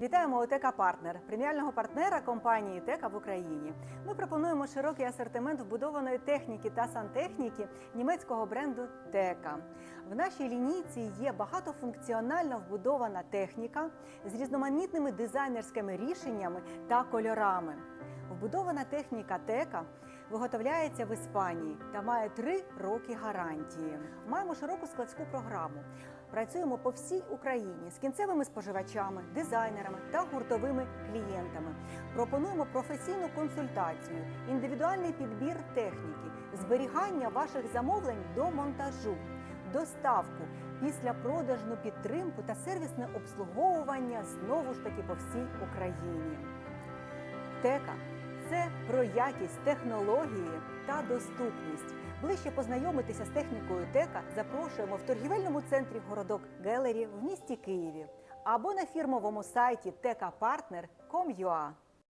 Вітаємо ОТЕКА Партнер, преміального партнера компанії ТЕКА в Україні. Ми пропонуємо широкий асортимент вбудованої техніки та сантехніки німецького бренду ТЕКА. В нашій лінійці є багатофункціонально вбудована техніка з різноманітними дизайнерськими рішеннями та кольорами. Вбудована техніка ТЕКА виготовляється в Іспанії та має три роки гарантії. Маємо широку складську програму. Працюємо по всій Україні з кінцевими споживачами, дизайнерами та гуртовими клієнтами. Пропонуємо професійну консультацію, індивідуальний підбір техніки, зберігання ваших замовлень до монтажу, доставку, післяпродажну підтримку та сервісне обслуговування знову ж таки по всій Україні. Тека це про якість, технології та доступність. Ближче познайомитися з технікою Тека запрошуємо в торгівельному центрі городок Гелері в місті Києві або на фірмовому сайті tekapartner.com.ua.